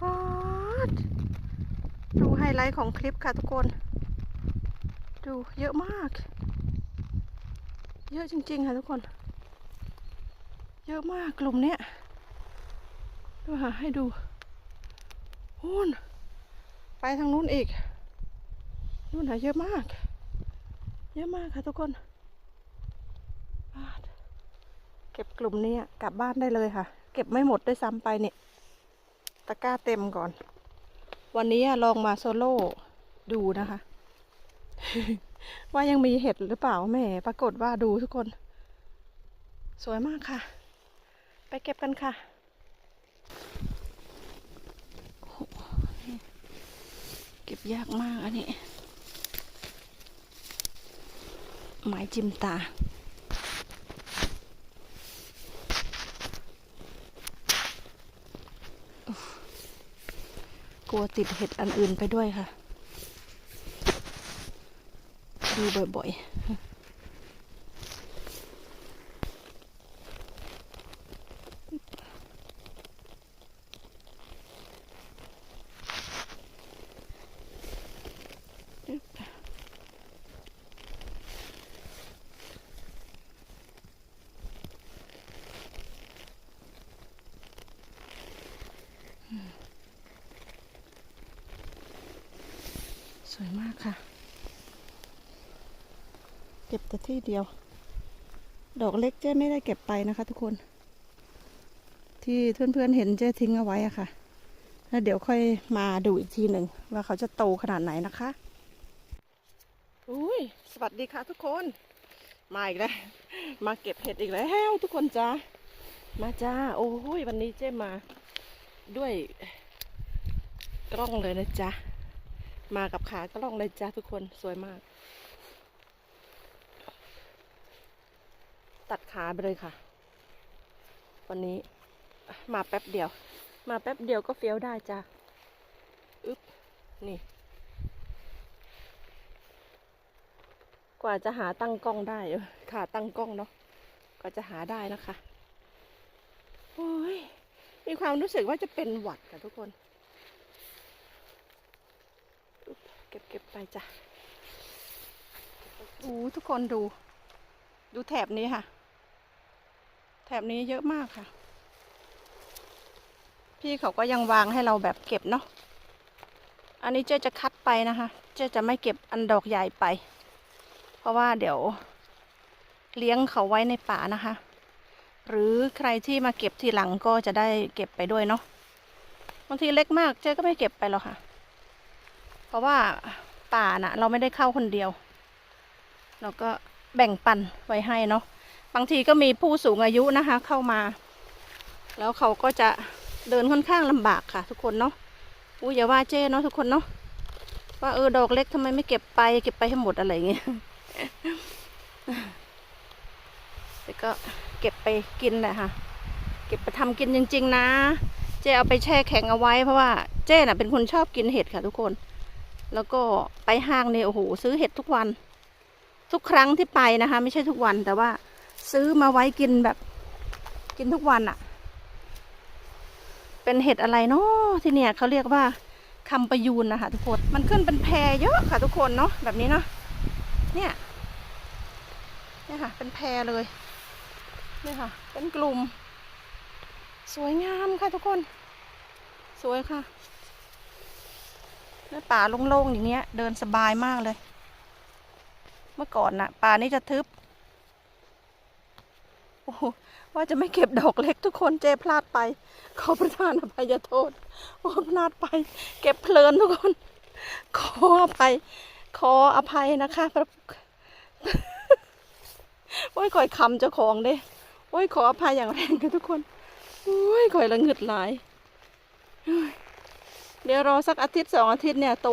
ป๊าดดูไฮไลท์ของคลิปค่ะทุกคน ดูเยอะมาก เยอะจริง ๆ ค่ะทุกคน เยอะมากกลุ่มเนี้ยดูค่ะให้ดูนู่นไปทางนู้นอีกนู่นค่ะเยอะมาก เยอะมากค่ะทุกคนเก็บกลุ่มนี้กลับบ้านได้เลยค่ะ เก็บไม่หมดด้วยซ้ำไปเนี่ย ตะกร้าเต็มก่อน วันนี้ลองมาโซโล่ดูนะคะ ว่ายังมีเห็ดหรือเปล่าแหม่ปรากฏว่าดูทุกคน สวยมากค่ะ ไปเก็บกันค่ะโหเก็บยากมากอันนี้หมายจิ้มตา อุ๊ยก ลัวติดเห็ดอันอื่นไปด้วยค่ะ ดูบ่อยๆ สวยมากค่ะ เก็บแต่ที่ เดียว ดอกเล็กเจ๊ไม่ได้เก็บไปนะคะทุกคน ที่เพื่อนๆเห็นเจ๊ทิ้งเอาไว้อะค่ะ แล้วเดี๋ยวค่อยมาดูอีกทีหนึ่งว่าเขาจะโตขนาดไหนนะคะอุ้ยสวัสดีค่ะทุกคน มาอีกแล้ว มาเก็บเห็ดอีกแล้วทุกคนจ้ามาจ้า โอ้ยวันนี้เจ๊มาด้วยกล้องเลยนะจ๊ะ มากับขากล้องเลยจ้าทุกคนสวยมาก ตัดขาไปเลยค่ะ วันนี้มาแป๊บเดียว มาแป๊บเดียวก็เฟี้ยวได้จ้าอึ๊บนี่ กว่าจะหาตั้งกล้องได้ขาตั้งกล้องเนาะกว่าจะหาได้นะคะโอ้ยมีความรู้สึกว่าจะเป็นหวัดค่ะทุกคนเก็บเก็บไปจ้ะโอ้ทุกคนดู ดูแถบนี้ค่ะ แถบนี้เยอะมากค่ะ พี่เขาก็ยังวางให้เราแบบเก็บเนาะอันนี้เจ๊จะคัดไปนะคะ เจ๊จะไม่เก็บอันดอกใหญ่ไป เพราะว่าเดี๋ยว เลี้ยงเขาไว้ในป่านะคะ หรือใครที่มาเก็บทีหลังก็จะได้เก็บไปด้วยเนาะบางทีเล็กมากเจ๊ก็ไม่เก็บไปหรอกค่ะ เพราะว่าป่าน่ะ เราไม่ได้เข้าคนเดียว เราก็ แบ่งปันไว้ให้เนาะบางทีก็มีผู้สูงอายุนะคะ เข้ามา แล้วเขาก็จะเดินค่อนข้างลำบากค่ะ ทุกคนเนาะอู้อย่าว่าเจ้เนาะทุกคนเนาะว่าเออดอกเล็กทำไมไม่เก็บไป เก็บไปให้หมดอะไรอย่างเงี้ยแต่ก็เก็บไปกินแหละค่ะ เก็บไปทำกินจริง ๆ นะ เจ้เอาไปแช่แข็งเอาไว้เพราะว่าเจ้น่ะเป็นคนชอบกินเห็ดค่ะทุกคน แล้วก็ไปห้างเนี่ยโอ้โหซื้อเห็ดทุกวัน ทุกครั้งที่ไปนะคะ ไม่ใช่ทุกวันแต่ว่าซื้อมาไว้กินแบบ กินทุกวันอะเป็นเห็ดอะไรเนาะที่เนี่ยเขาเรียกว่าคำประยูนนะคะทุกคนมันขึ้นเป็นแพรเยอะค่ะทุกคนเนาะแบบนี้เนาะเนี่ยเนี่ยค่ะ เป็นแพรเลยเนี่ยค่ะ เป็นกลุ่ม สวยงามค่ะทุกคน สวยค่ะแล้วป่าโล่งๆอย่างเงี้ย เดินสบายมากเลย เมื่อก่อนน่ะป่านี้จะทึบโอ้ว่าจะไม่เก็บดอกเล็กทุกคนเจพลาดไป ขอประทานอภัยโทษโอ้พลาดไป เก็บเพลินทุกคน ขออภัย ขออภัยนะคะพระโอ้ยก่อยคำเจ้าของเด้โอ้ยขออภัยอย่างแรงค่ะทุกคนโอ้ยก่อยละหงึดหลาย เดี๋ยวรอสักอาทิตย์สองอาทิตย์เนี่ยโต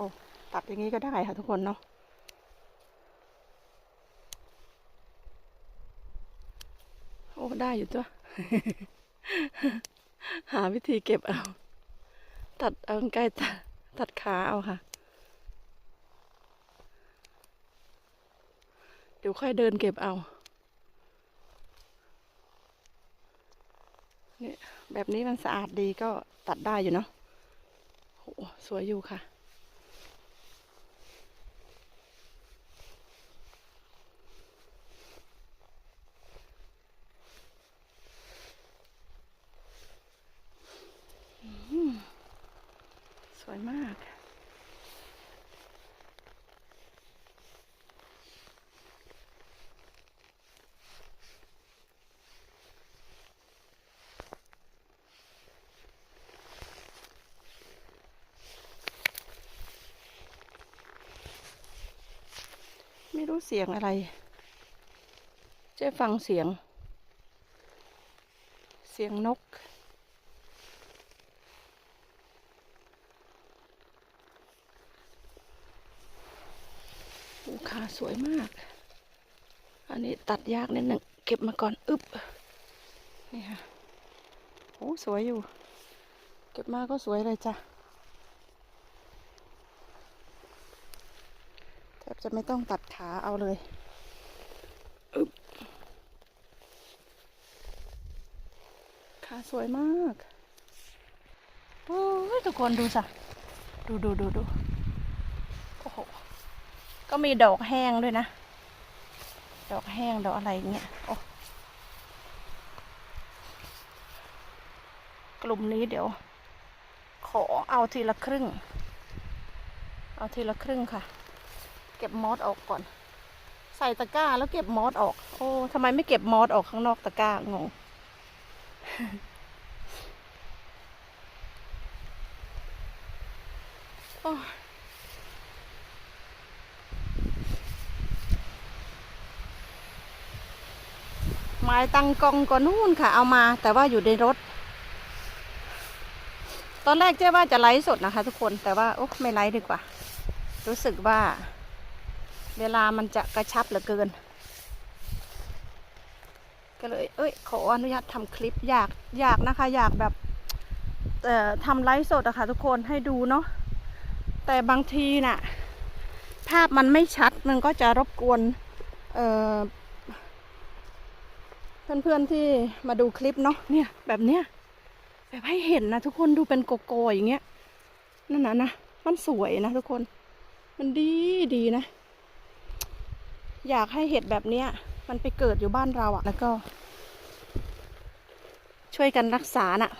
อ้ตัดอย่างนี้ก็ได้ค่ะทุกคนเนาะโอ้ได้อยู่ตัวหาวิธีเก็บเอา ตัดเอาใกล้ตัดตัดขาเอาค่ะ เดี๋ยวค่อยเดินเก็บเอาเนี่ยแบบนี้มันสะอาดดีก็ตัดได้อยู่เนาะโหสวยอยู่ค่ะ สวยมากไม่รู้เสียงอะไร เจ๊ฟังเสียง เสียงนก โอ้ขา สวยมาก อันนี้ตัดยากนิดหนึ่งเก็บมาก่อนอึบนี่ค่ะโอ้สวยอยู่ เก็บมาก็สวยเลยจ้ะแทบจะไม่ต้องตัดขาเอาเลยอึบขาสวยมากโอ้ยทุกคนดูสิดูดูดูดู ก็มีดอกแห้งด้วยนะ ดอกแห้งดอกอะไรเงี้ยโอ้กลุ่มนี้เดี๋ยว ขอเอาทีละครึ่ง เอาทีละครึ่งค่ะ เก็บมอสออกก่อน ใส่ตะกร้าแล้วเก็บมอสออก โอ้ทำไมไม่เก็บมอสออกข้างนอกตะกร้างงโอ้ ไม้ตังกองก็นู่นค่ะ เอามา แต่ว่าอยู่ในรถ ตอนแรกเจ๊ว่าจะไลฟ์สดนะคะ ทุกคนแต่ว่าโอ้ไม่ไลฟ์ดีกว่า รู้สึกว่า เวลามันจะกระชับเหลือเกิน ก็เลย เอ้ย ขออนุญาตทำคลิปอยากอยากนะคะ อยากแบบเอ่อทำไลฟ์สดอะค่ะทุกคนให้ดูเนาะแต่บางทีน่ะ ภาพมันไม่ชัดมันก็จะรบกวน เพื่อนๆที่มาดูคลิปเนาะเนี่ย แบบเนี้ยแบบให้เห็นนะทุกคนดูเป็นโกโก้อย่างเงี้ยนั่นนะนะมันสวยนะทุกคน มันดีดีนะ อยากให้เห็ดแบบเนี้ย มันไปเกิดอยู่บ้านเราอะแล้วก็ ช่วยกันรักษาน่ะ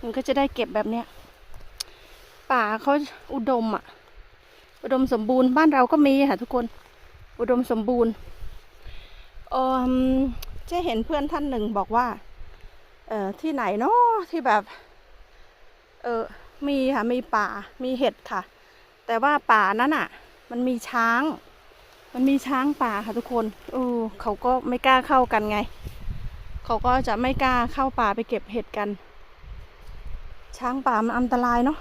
มันก็จะได้เก็บแบบเนี้ยป่าเขาอุดมอะอุดมสมบูรณ์บ้านเราก็มีค่ะทุกคน อุดมสมบูรณ์เออเจะเห็นเพื่อนท่านหนึ่งบอกว่า เออที่ไหนเนาะที่แบบ เออมีค่ะมีป่ามีเห็ดค่ะ แต่ว่าป่านั้นอะ มันมีช้าง มันมีช้างป่าค่ะทุกคนเออเขาก็ไม่กล้าเข้ากันไง เขาก็จะไม่กล้าเข้าป่าไปเก็บเห็ดกัน ช้างป่ามันอันตรายเนาะ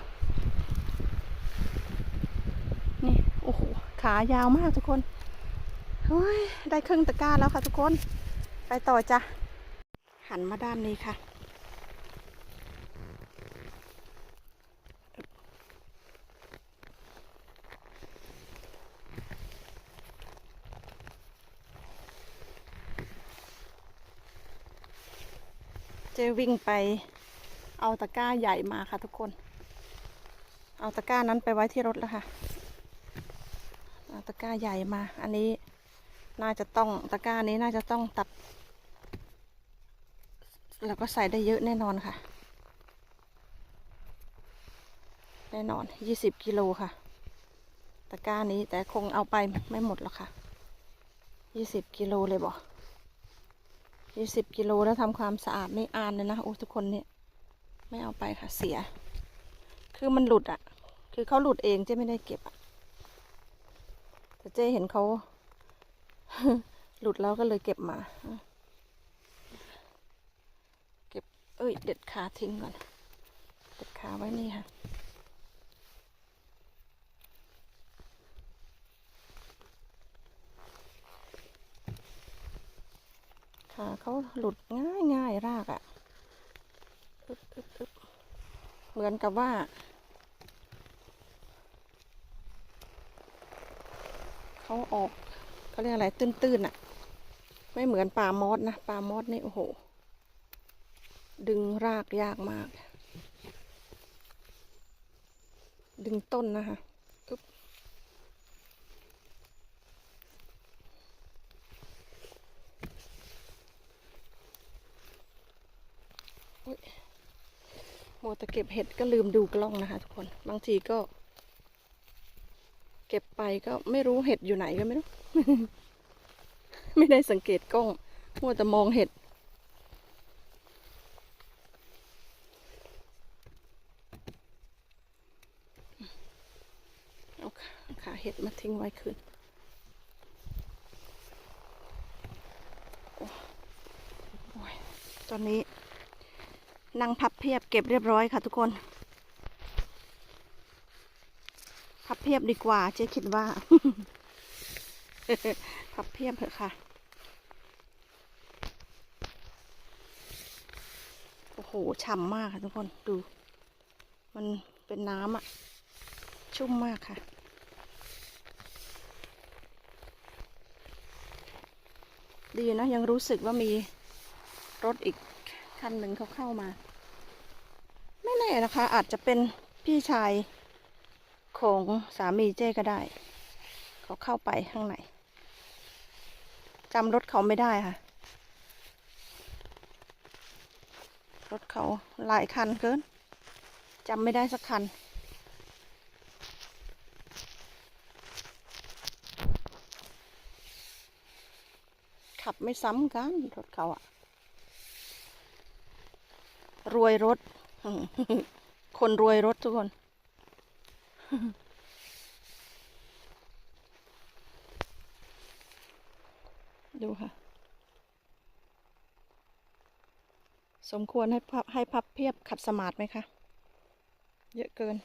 นี่โอ้โหขายาวมากทุกคน ได้ครึ่งตะกร้าแล้วค่ะทุกคน ไปต่อจ้ะ หันมาด้านนี้ค่ะ เจวิ่งไปเอาตะกร้าใหญ่มาค่ะทุกคน เอาตะกร้านั้นไปไว้ที่รถแล้วค่ะ เอาตะกร้าใหญ่มา อันนี้ น่าจะต้องตะกร้านี้น่าจะต้องตัด แล้วก็ใส่ได้เยอะแน่นอนค่ะ แน่นอนยี่สิบกิโลค่ะ ตะกร้านี้แต่คงเอาไปไม่หมดหรอกค่ะยี่สิบกิโลเลยบอกยี่สิบกิโลแล้วทำความสะอาดนี่อานเลยนะโอ้ทุกคนเนี่ยไม่เอาไปค่ะเสีย คือมันหลุดอะ คือเขาหลุดเองเจ๊ไม่ได้เก็บอะแต่เจ๊เห็นเขา หลุดแล้วก็เลยเก็บมา เก็บ เอ้ย เด็ดขาทิ้งก่อนกดขาไว้นี่ค่ะ ขาเขาหลุดง่ายง่ายรากอะ่ะ เหมือนกับว่าเขาออก เขาเรียกอะไรตื้นๆอะ่ะ ไม่เหมือนปลามอสนะปลามอสนี่โอ้โห ดึงรากยากมาก ดึงต้นนะคะอึ๊บอุ๊ยมัวแต่เก็บเห็ดก็ลืมดูกล้องนะคะทุกคน บางทีก็ เก็บไปก็ไม่รู้เห็ดอยู่ไหนก็ไม่รู้ ไม่ได้สังเกตกล้องมัวแต่มองเห็ด เอาขาเห็ดมาทิ้งไว้คืนตอนนี้นั่งพับเพียบเก็บเรียบร้อยค่ะทุกคน พับ เพียบดีกว่าเจ๊คิดว่าพับเพียบเถอะค่ะ โอ้โหฉ่ำมากค่ะทุกคนดู มันเป็นน้ำอะชุ่มมากค่ะดีนะ ยังรู้สึกว่ามีรถอีกคันหนึ่งเขาเข้ามา ไม่แน่นะคะ อาจจะเป็นพี่ชาย ของสามีเจ้ก็ได้ เขาเข้าไปข้างในจำรถเขาไม่ได้ค่ะ รถเขาหลายคันเกินจำไม่ได้สักคัน ขับไม่ซ้ำกัน รถเขาอะรวยรถ คนรวยรถทุกคน ดูค่ะ สมควรให้พับให้พับเพียบขัดสมาธิไหมคะ เยอะเกิน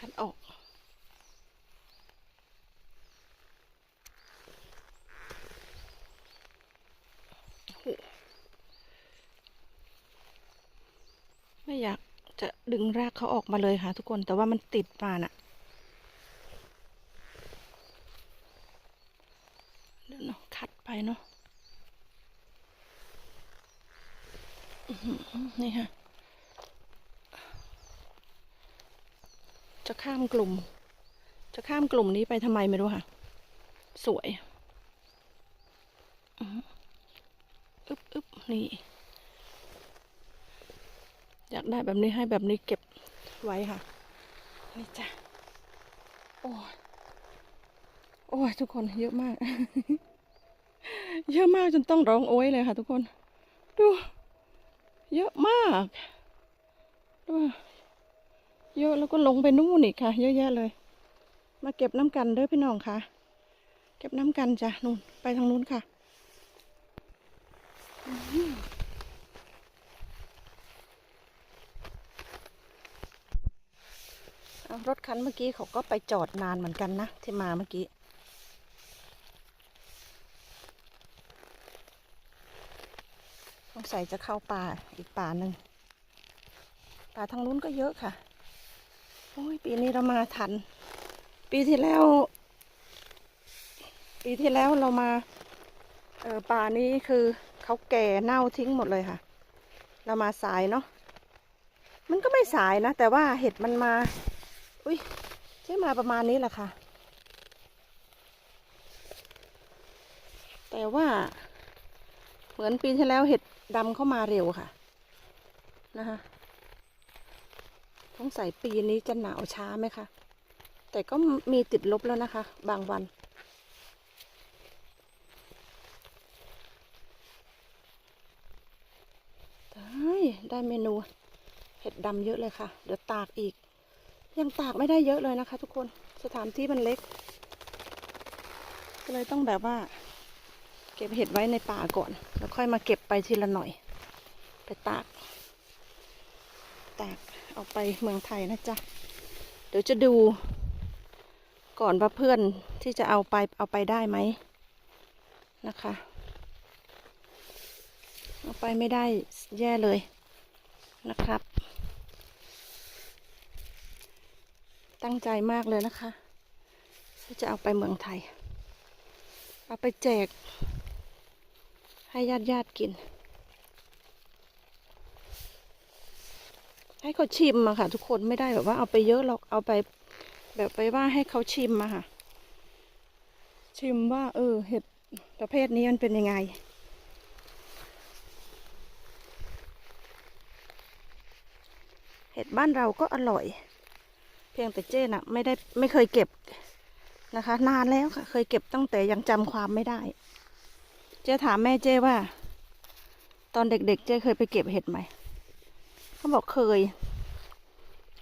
คันออก ไม่อยากจะดึงรากเขาออกมาเลยค่ะทุกคน แต่ว่ามันติดมาน่ะเดี๋ยวเนาะคัดไปเนาะนี่ค่ะ จะข้ามกลุ่ม จะข้ามกลุ่มนี้ไปทำไมไม่รู้ค่ะ สวยอึบอึบนี่ อยากได้แบบนี้ให้แบบนี้เก็บไว้ค่ะ นี่จ้ะ โอ้ยโอ้ยทุกคนเยอะมาก เยอะมากจนต้องร้องโอ้ยเลยค่ะ ทุกคน ดู เยอะมากดู เยอะแล้วก็ลงไปนู่นอีกค่ะ เยอะแยะเลย มาเก็บน้ำกันเด้อพี่น้องค่ะ เก็บน้ำกันจ้ะนู่นไปทางนู้นค่ะรถคันเมื่อกี้เขาก็ไปจอดนานเหมือนกันนะ ที่มาเมื่อกี้สงสัยจะเข้าป่าอีกป่าหนึ่งป่าทางนู้นก็เยอะค่ะ อ้ยปีนี้เรามาทัน ปีที่แล้ว ปีที่แล้วเรามาเออป่านี้คือเขาแก่เน่าทิ้งหมดเลยค่ะ เรามาสายเนาะมันก็ไม่สายนะ แต่ว่าเห็ดมันมา อุ้ยใช่มาประมาณนี้แหละค่ะ แต่ว่า เหมือนปีที่แล้วเห็ดดำเข้ามาเร็วค่ะนะคะ ต้องใส่ปีนี้จะหนาวช้าไหมคะ แต่ก็มีติดลบแล้วนะคะ บางวัน ได้ได้เมนู เห็ดดำเยอะเลยค่ะ เดี๋ยวตากอีก ยังตากไม่ได้เยอะเลยนะคะ ทุกคน สถานที่มันเล็ก ก็เลยต้องแบบว่า เก็บเห็ดไว้ในป่าก่อน แล้วค่อยมาเก็บไปทีละหน่อย ไปตาก ตาก เอาไปเมืองไทยนะจ๊ะ เดี๋ยวจะดู ก่อนว่าเพื่อนที่จะเอาไปเอาไปได้ไหมนะคะ เอาไปไม่ได้แย่เลยนะครับ ตั้งใจมากเลยนะคะที่จะเอาไปเมืองไทย เอาไปแจกให้ญาติญาติๆกิน ให้เขาชิมอะค่ะ ทุกคนไม่ได้แบบว่าเอาไปเยอะหรอกเอาไป แบบไปว่าให้เขาชิมอะค่ะ ชิมว่า เออ เห็ดประเภทนี้มันเป็นยังไงเห็ดบ้านเราก็อร่อย เพียงแต่เจ้น่ะไม่ได้ไม่เคยเก็บนะคะ นานแล้วค่ะ เคยเก็บตั้งแต่ยังจำความไม่ได้ เจ้ถามแม่เจ้ว่า ตอนเด็กๆ เจ้เคยไปเก็บเห็ดไหม เขาบอกเคย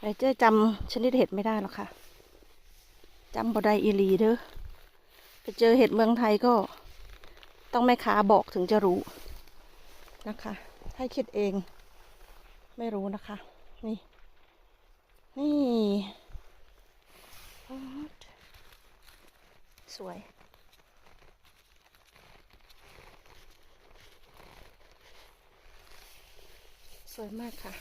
แต่เจ้จำชนิดเห็ดไม่ได้หรอกค่ะจำบ่ได้อีลีเด้อไปเจอเห็ดเมืองไทยก็ ต้องแม่ค้าบอกถึงจะรู้นะคะ ให้คิดเอง ไม่รู้นะคะ นี่ นี่ สวย วยมากค่ะ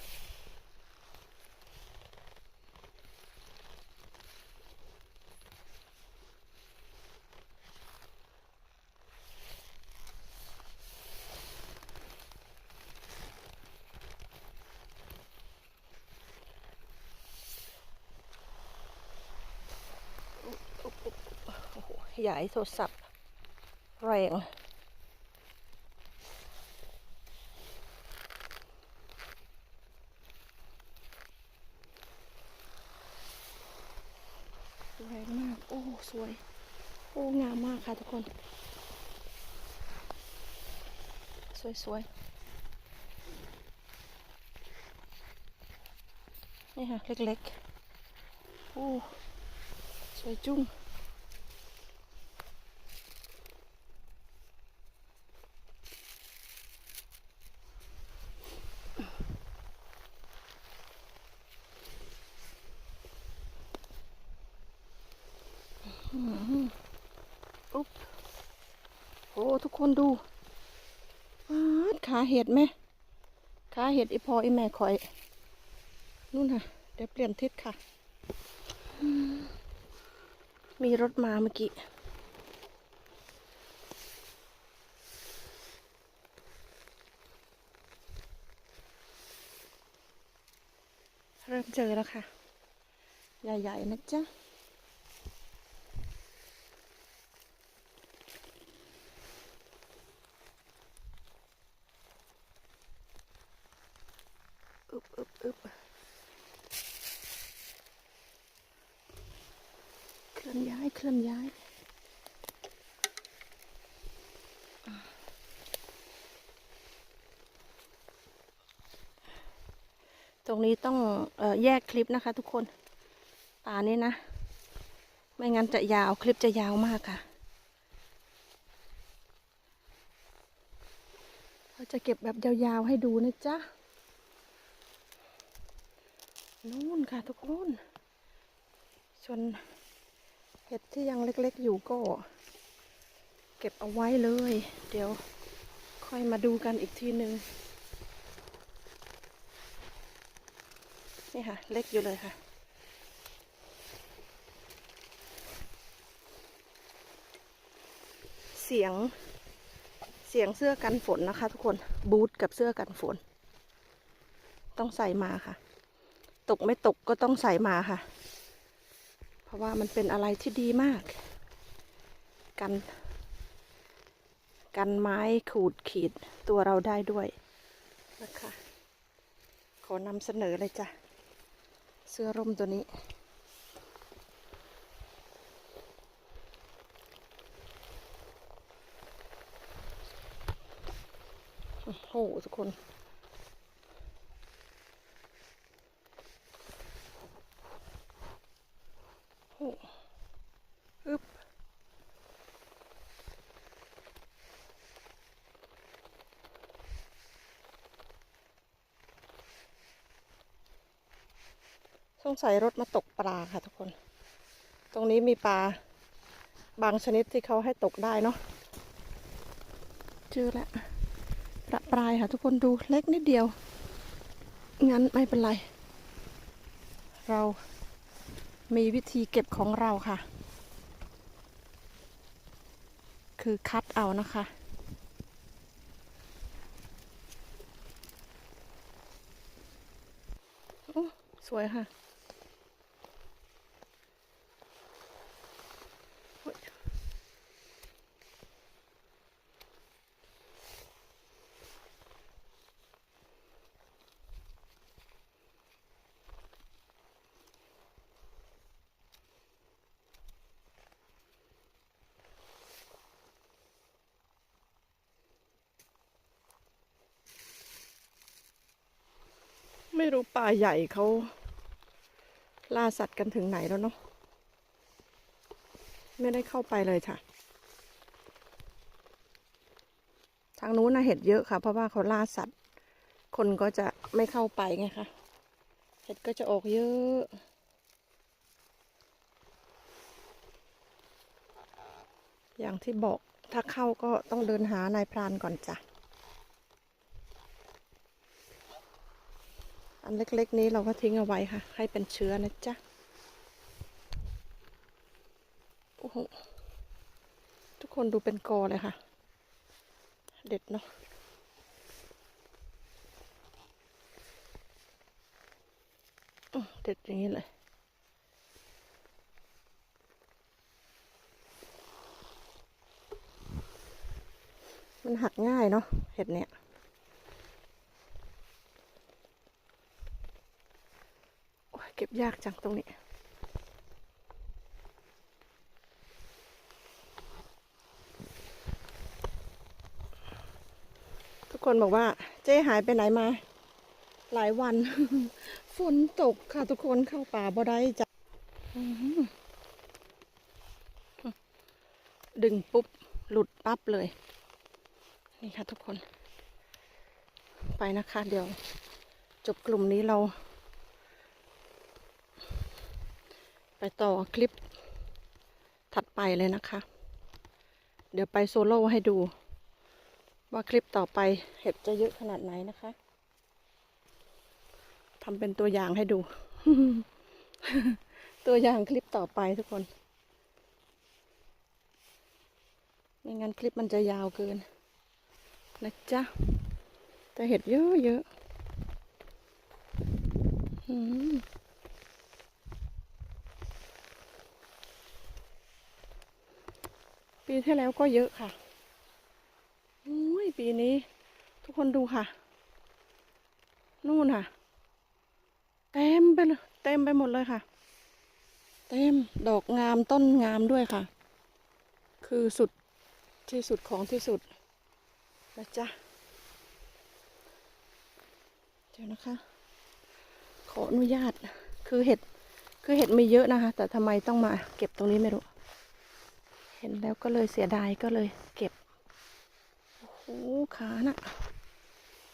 ใหญ่โทรศัพท์ แรง แรงมาก โอ้ สวย โอ้ งามมากค่ะทุกคน สวยๆ นี่ค่ะ เล็กๆ โอ้ สวยจุ้ง อุ๊บโอ้ ทุกคนดูขาเห็ดไหมขาเห็ดอีพออีแม่คอย นู่นค่ะ เดี๋ยวเปลี่ยนทิศค่ะ มีรถมาเมื่อกี้เริ่มเจอแล้วค่ะ ใหญ่ ๆ นะจ๊ะ อึบอึบอึบเคลื่อนย้าย เคลื่อนย้ายตรงนี้ต้องออแยกคลิปนะคะทุกคน ป่านี้นะ ไม่งั้นจะยาวคลิปจะยาวมากค่ะ เราจะเก็บแบบยาวๆให้ดูนะจ๊ะ นู่นค่ะทุกคนส่วนเห็ดที่ยังเล็กๆอยู่ก็ เก็บเอาไว้เลย เดี๋ยวค่อยมาดูกันอีกทีหนึ่งนี่ค่ะ เล็กอยู่เลยค่ะ เสียงเสียงเสื้อกันฝนนะคะทุกคนบูทกับเสื้อกันฝน ต้องใส่มาค่ะ ตกไม่ตกก็ต้องใส่มาค่ะ เพราะว่ามันเป็นอะไรที่ดีมาก กัน กันไม้ขูดขีดตัวเราได้ด้วยนะคะ ขอนำเสนอเลยจ้ะ เสื้อร่มตัวนี้โอ้โหทุกคน สงใสัยรถมาตกปลาค่ะทุกคน ตรงนี้มีปลาบางชนิดที่เขาให้ตกได้เนาะเจอแล้วประปรายค่ะทุกคนดูเล็กนิดเดียว งั้นไม่เป็นไร เรามีวิธีเก็บของเราค่ะ คือคัดเอานะคะโอ้สวยค่ะ ไม่รู้ป่าใหญ่เขาล่าสัตว์กันถึงไหนแล้วเนาะไม่ได้เข้าไปเลยค่ะ ทางนู้นนะเห็ดเยอะค่ะ เพราะว่าเขาล่าสัตว์ คนก็จะไม่เข้าไปไงคะเห็ดก็จะออกเยอะอย่างที่บอกถ้าเข้าก็ต้องเดินหานายพรานก่อนจ้ะ อันเล็กๆนี้เราก็ทิ้งเอาไว้ค่ะ ให้เป็นเชื้อนะจ๊ะ โอ้โห ทุกคนดูเป็นกอเลยค่ะ เด็ดเนาะเด็ดอย่างนี้เลยมันหักง่ายเนาะเห็ดเนี่ย โอ้ยเก็ บยากจังตรงนี้ ทุกคนบอกว่า เจ๊หายไปไหนมา หลายวัน ฝนตกค่ะทุกคนเข้าป่าบ่ได้จ้ะดึงปุ๊บ หลุดปั๊บเลย นี่ค่ะทุกคน ไปนะคะ เดี๋ยว จบกลุ่มนี้เรา ไปต่อคลิปถัดไปเลยนะคะ เดี๋ยวไปโซโล่ให้ดู ว่าคลิปต่อไปเห็ดจะเยอะขนาดไหนนะคะทำเป็นตัวอย่างให้ดู ตัวอย่างคลิปต่อไปทุกคน ไม่งั้นคลิปมันจะยาวเกิน นะจ๊ะ แต่เห็ดเยอะเยอะ อืม ปีที่แล้วก็เยอะค่ะโอ้ยปีนี้ ทุกคนดูค่ะ นู่นค่ะ เต็มไปเลยเต็มไปหมดเลยค่ะ เต็มดอกงามต้นงามด้วยค่ะ คือสุดที่สุดของที่สุดนะจ๊ะเดี๋ยวนะคะ ขออนุญาตคือเห็ดคือเห็ดมีเยอะนะคะ แต่ทำไมต้องมาเก็บตรงนี้ไม่รู้ ห็นแล้วก็เลยเสียดายก็เลยเก็บ โอ้โหขาน่ะ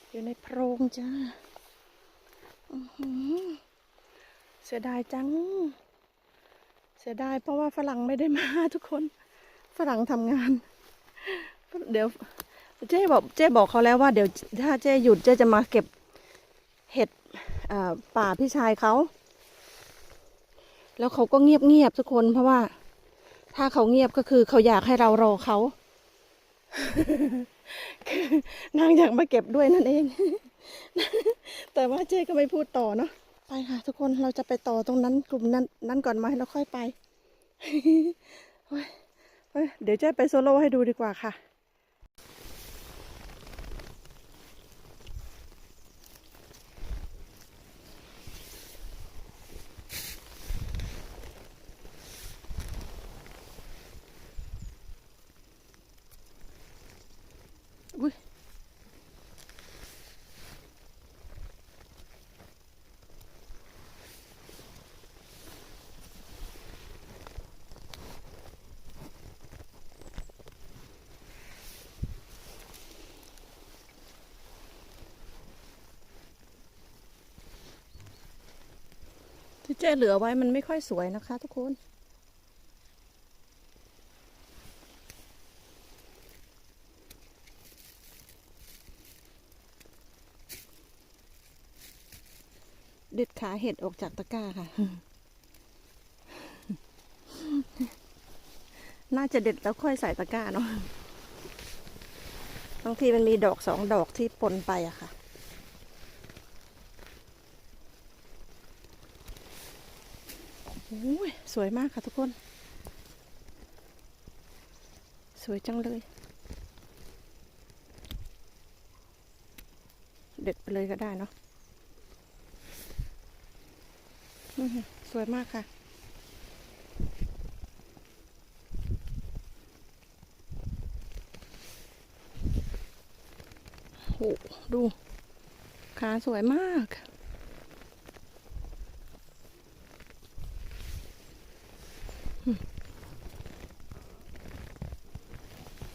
อยู่ในโพรงจ้าเสียดายจัง เสียดายเพราะว่าฝรั่งไม่ได้มาทุกคน ฝรั่งทำงาน เดี๋ยว เจ๊บอกเจ๊บอกเขาแล้วว่าเดี๋ยวถ้าเจ๊หยุดเจ๊จะมาเก็บเห็ดป่าพี่ชายเขา แล้วเขาก็เงียบเงียบๆทุกคนเพราะว่า ถ้าเขาเงียบก็คือเขาอยากให้เรารอเขาคือนางอยากมาเก็บด้วยนั่นเอง แต่ว่าเจ๊ก็ไม่พูดต่อเนาะ ไปค่ะ ทุกคนเราจะไปต่อตรงนั้นกลุ่มนั้นนั้นก่อนไหมแล้วค่อยไปเฮ้ยเฮ้ยเดี๋ยวเจ๊ไปโซโล่ให้ดูดีกว่าค่ะ จ๊เหลือไว้มันไม่ค่อยสวยนะคะทุกคนเด็ดขาเห็ดออกจากตะกร้าค่ะ น่าจะเด็ดแล้วค่อยใส่ตะกร้าเนาะ บางทีมันมีดอกสองดอกที่ปนไปอะค่ะ โอ้ย สวยมากค่ะทุกคน สวยจังเลย เด็ดไปเลยก็ได้เนาะสวยมากค่ะโหดูขาสวยมาก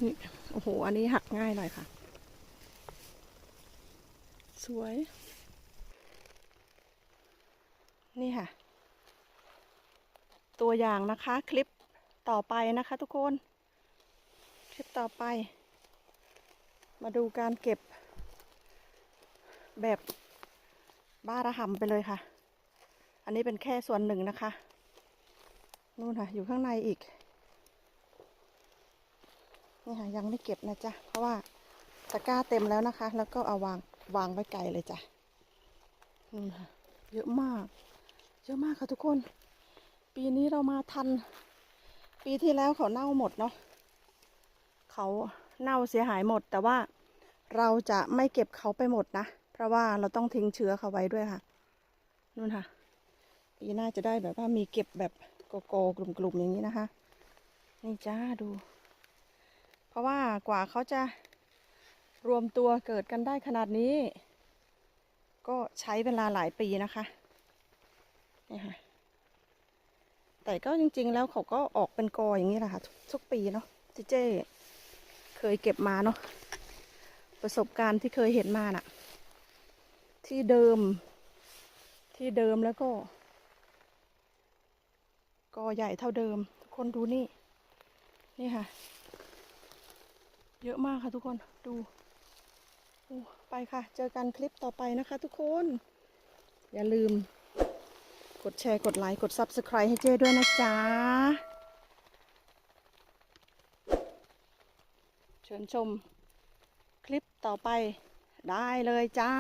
นี่โอ้โห อันนี้หักง่ายหน่อยค่ะ สวย นี่ค่ะ ตัวอย่างนะคะคลิปต่อไปนะคะทุกคน คลิปต่อไป มาดูการเก็บ แบบบ้าระห่ำไปเลยค่ะ อันนี้เป็นแค่ส่วนหนึ่งนะคะ นู่นค่ะ อยู่ข้างในอีก นี่ค่ะยังไม่เก็บนะจ๊ะ เพราะว่าตะกร้าเต็มแล้วนะคะ แล้วก็เอาวางวางไว้ไกลเลยจ้ะนู่ค่ะเยอะมาก เยอะมากค่ะทุกคน ปีนี้เรามาทัน ปีที่แล้วเขาเน่าหมดเนาะเขาเน่าเสียหายหมด แต่ว่าเราจะไม่เก็บเขาไปหมดนะ เพราะว่าเราต้องทิ้งเชื้อเขาไว้ด้วยค่ะนู่นค่ะ ปีหน้าจะได้แบบว่ามีเก็บแบบโกโก้กลุ่มๆอย่างนี้นะคะ นี่จ้าดู ราะว่ากว่าเขาจะรวมตัวเกิดกันได้ขนาดนี้ ก็ใช้เวลาหลายปีนะคะนี่ค่ะแต่ก็จริง ๆ แล้วเขาก็ออกเป็นกออย่างนี้แหละค่ะ ทุกปีเนาะที่เจ้เคยเก็บมาเนาะประสบการณ์ที่เคยเห็นมาน่ะ ที่เดิม ที่เดิมแล้วก็กอใหญ่เท่าเดิม ทุกคนดูนี่ นี่ค่ะ เยอะมากค่ะทุกคนดูไปค่ะ เจอกันคลิปต่อไปนะคะทุกคน อย่าลืม กดแชร์ กดไลค์ กด Subscribe ให้เจ้ด้วยนะจ๊ะ เชิญชมคลิปต่อไปได้เลยจ้า